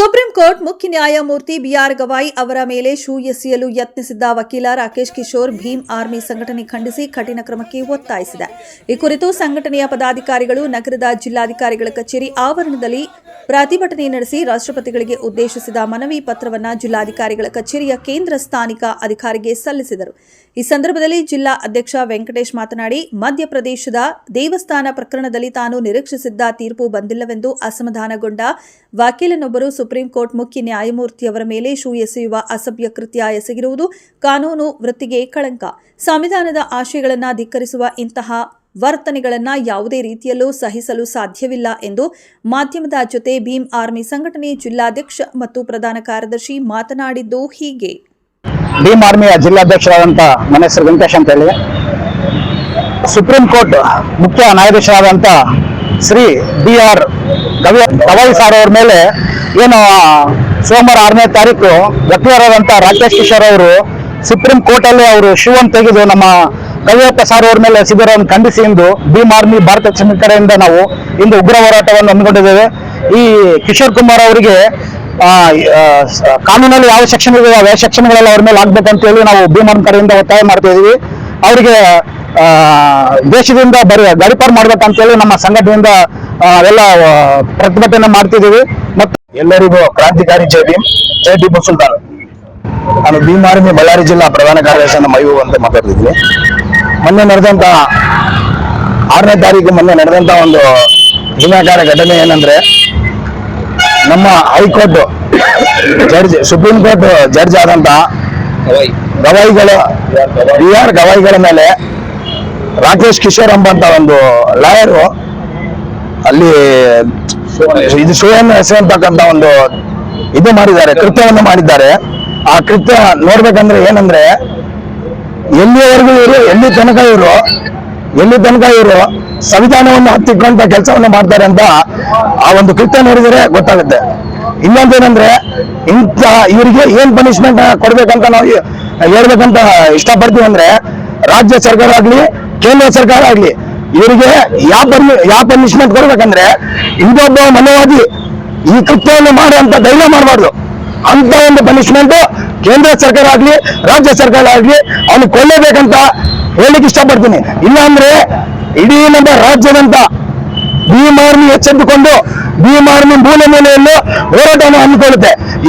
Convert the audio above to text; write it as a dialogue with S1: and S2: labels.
S1: Supreme court ಮುಖ್ಯ ನ್ಯಾಯಮೂರ್ತಿ B R Gavai ಅವರ ಮೇಲೆ ಶೂ ಎಸೆಯಲು ಯತ್ನಿಸಿದ್ದ ವಕೀಲ ರಾಕೇಶ್ ಕಿಶೋರ್ ಭೀಮ್ ಆರ್ಮಿ ಸಂಘಟನೆ ಖಂಡಿಸಿ ಕಠಿಣ ಕ್ರಮಕ್ಕೆ ಒತ್ತಾಯಿಸಿದೆ. ಈ ಕುರಿತು ಸಂಘಟನೆಯ ಪದಾಧಿಕಾರಿಗಳು, ನಗರದ ಜಿಲ್ಲಾಧಿಕಾರಿಗಳ ಕಚೇರಿ ಆವರಣದಲ್ಲಿ ಪ್ರತಿಭಟನೆ ನಡೆಸಿ ರಾಷ್ಟ್ರಪತಿಗಳಿಗೆ ಉದ್ದೇಶಿಸಿದ ಮನವಿ ಪತ್ರವನ್ನ ಜಿಲ್ಲಾಧಿಕಾರಿಗಳ ಕಚೇರಿಯ ಕೇಂದ್ರ ಸ್ಥಾನಿಕ ಅಧಿಕಾರಿಗೆ ಸಲ್ಲಿಸಿದರು. ಈ ಸಂದರ್ಭದಲ್ಲಿ ಜಿಲ್ಲಾ ಅಧ್ಯಕ್ಷ ವೆಂಕಟೇಶ್ ಮಾತನಾಡಿ, ಮಧ್ಯಪ್ರದೇಶದ ದೇವಸ್ಥಾನ ಪ್ರಕರಣದಲ್ಲಿ ತಾನು ನಿರೀಕ್ಷಿಸಿದ್ದ ತೀರ್ಪು ಬಂದಿಲ್ಲವೆಂದು ಅಸಮಾಧಾನಗೊಂಡ ವಕೀಲನೊಬ್ಬರು ಸುಪ್ರೀಂ ಕೋರ್ಟ್ ಮುಖ್ಯ ನ್ಯಾಯಮೂರ್ತಿಯವರ ಮೇಲೆ ಶೂ ಎಸೆಯುವ ಅಸಭ್ಯ ಕೃತ್ಯ ಎಸಗಿರುವುದು ಕಾನೂನು ವೃತ್ತಿಗೆ ಕಳಂಕ. ಸಂವಿಧಾನದ ಆಶಯಗಳನ್ನು ಧಿಕ್ಕರಿಸುವ ಇಂತಹ ವರ್ತನೆಗಳನ್ನು ಯಾವುದೇ ರೀತಿಯಲ್ಲೂ ಸಹಿಸಲು ಸಾಧ್ಯವಿಲ್ಲ ಎಂದು ಮಾಧ್ಯಮದ ಜೊತೆ ಭೀಮ್ ಆರ್ಮಿ ಸಂಘಟನೆ ಜಿಲ್ಲಾಧ್ಯಕ್ಷ ಮತ್ತು ಪ್ರಧಾನ ಕಾರ್ಯದರ್ಶಿ ಮಾತನಾಡಿದ್ದು ಹೀಗೆ.
S2: ಭೀಮ್ ಆರ್ಮಿಯ ಜಿಲ್ಲಾಧ್ಯಕ್ಷರಾದಂಥ ನನ್ನ ಹೆಸರು ವೆಂಕಟೇಶ್ ಅಂತ ಹೇಳಿ. ಸುಪ್ರೀಂ ಕೋರ್ಟ್ ಮುಖ್ಯ ನ್ಯಾಯಾಧೀಶರಾದಂಥ ಶ್ರೀ ಬಿ ಆರ್ ಗವಿ ಗವಾಯಿ ಸಾರ್ ಅವರ ಮೇಲೆ ಏನು, ಸೋಮವಾರ ಆರನೇ ತಾರೀಕು ವಕೀಲರಾದಂಥ ರಾಕೇಶ್ ಕಿಶೋರ್ ಅವರು ಸುಪ್ರೀಂ ಕೋರ್ಟಲ್ಲಿ ಅವರು ಶೂ ಅನ್ನು ತೆಗೆದು ನಮ್ಮ ಕವಿಯಪ್ಪ ಸಾರ್ ಅವ್ರ ಮೇಲೆ ಸಿಬಿರವನ್ನು ಖಂಡಿಸಿ ಇಂದು ಭೀಮ್ ಆರ್ಮಿ ಭಾರತ ಕಡೆಯಿಂದ ನಾವು ಇಂದು ಉಗ್ರ ಹೋರಾಟವನ್ನು ಹಮ್ಮಿಕೊಂಡಿದ್ದೇವೆ. ಈ ಕಿಶೋರ್ ಕುಮಾರ್ ಅವರಿಗೆ ಕಾನೂನಲ್ಲಿ ಯಾವ ಸೆಕ್ಷನ್ ಇದೆ ಯಾವ ಸೆಕ್ಷನ್ಗಳೆಲ್ಲ ಅವ್ರ ಮೇಲೆ ಆಗ್ಬೇಕಂತ ಹೇಳಿ ನಾವು ಭೀಮನ್ ಕಡೆಯಿಂದ ಒತ್ತಾಯ ಮಾಡ್ತಾ ಇದೀವಿ ಅವರಿಗೆ ದೇಶದಿಂದ ಬರೀ ಗಡಿಪಾರು ಮಾಡ್ಬೇಕಂತೇಳಿ ನಮ್ಮ ಸಂಘಟನೆಯಿಂದ ಆ, ಪ್ರತಿಭಟನೆ ಮಾಡ್ತಿದ್ದೀವಿ. ಮತ್ತು ಎಲ್ಲರಿಗೂ ಕ್ರಾಂತಿಕಾರಿ ಜೈ ಭೀಮ್ ಜೈ ಟಿಪ್ಪು ಸುಲ್ತಾನ್. ನಾನು ಭೀಮ್ ಬಳ್ಳಾರಿ ಜಿಲ್ಲಾ ಪ್ರಧಾನ ಕಾರ್ಯದರ್ಶಿ ಮೈವು ಅಂತ ಮಾತಾಡ್ತಿದ್ದೀನಿ ಮೊನ್ನೆ ನಡೆದಂತ ಆರನೇ ತಾರೀಕು ಮೊನ್ನೆ ನಡೆದಂತ ಒಂದು ಹೀನಾಕಾರ ಘಟನೆ ಏನಂದ್ರೆ ನಮ್ಮ High Court judge Supreme Court judge ಆದಂತ ಗವಾಯಿಗಳ ಬಿ ಆರ್ ಗವಾಯಿಗಳ ಮೇಲೆ ರಾಕೇಶ್ ಕಿಶೋರ್ ಎಂಬಂತ ಒಂದು ಲಾಯರು ಅಲ್ಲಿ ಇದು ಸುವರ್ಣ ಹೆಸರಂತಕ್ಕಂತ ಒಂದು ಇದು ಮಾಡಿದ್ದಾರೆ, ಕೃತ್ಯವನ್ನು ಮಾಡಿದ್ದಾರೆ. ಆ ಕೃತ್ಯ ನೋಡ್ಬೇಕಂದ್ರೆ ಏನಂದ್ರೆ, ಎಲ್ಲಿಯವರೆಗೂ ಇವರು ಎಲ್ಲಿ ತನಕ ಇವರು ಎಲ್ಲಿ ತನಕ ಇವರು ಸಂವಿಧಾನವನ್ನು ಹತ್ತಿಕ್ಕಂತ ಕೆಲಸವನ್ನು ಮಾಡ್ತಾರೆ ಅಂತ ಆ ಒಂದು ಕೃತ್ಯ ನೋಡಿದರೆ ಗೊತ್ತಾಗುತ್ತೆ. ಇನ್ನೊಂದೇನಂದ್ರೆ, ಇಂಥ ಇವರಿಗೆ ಏನ್ ಪನಿಷ್ಮೆಂಟ್ ಕೊಡ್ಬೇಕಂತ ನಾವು ಹೇಳ್ಬೇಕಂತ ಇಷ್ಟಪಡ್ತೀವಿ ಅಂದ್ರೆ, ರಾಜ್ಯ ಸರ್ಕಾರ ಆಗ್ಲಿ, ಕೇಂದ್ರ ಸರ್ಕಾರ ಆಗ್ಲಿ ಇವರಿಗೆ ಯಾವ ಪರ್ಮಿ- ಯಾವ ಪನಿಷ್ಮೆಂಟ್ ಕೊಡ್ಬೇಕಂದ್ರೆ ಇನ್ನೊಬ್ಬ ಮನೋವಾದಿ ಈ ಕೃತ್ಯವನ್ನು ಮಾಡುವಂತ ಧೈರ್ಯ ಮಾಡಬಾರ್ದು. ಅಂತ ಒಂದು ಪನಿಷ್ಮೆಂಟ್ ಕೇಂದ್ರ ಸರ್ಕಾರ ಆಗ್ಲಿ, ರಾಜ್ಯ ಸರ್ಕಾರ ಆಗ್ಲಿ ಅವನು ಕೊಲ್ಲಬೇಕಂತ ಹೇಳಿಕ್ ಇಷ್ಟಪಡ್ತೀನಿ. ಇಲ್ಲ ಅಂದ್ರೆ ಇಡೀ ನಮ್ಮ ರಾಜ್ಯದಂತ ಭೀಮಾರ್ಮಿ ಎಚ್ಚೆತ್ತುಕೊಂಡು ಭೀಮಾರ್ಮಿ ಮೂಲ ಮೇಲೆಯನ್ನು ಹೋರಾಟವನ್ನು ಹಮ್ಮಿಕೊಳ್ಳುತ್ತೆ.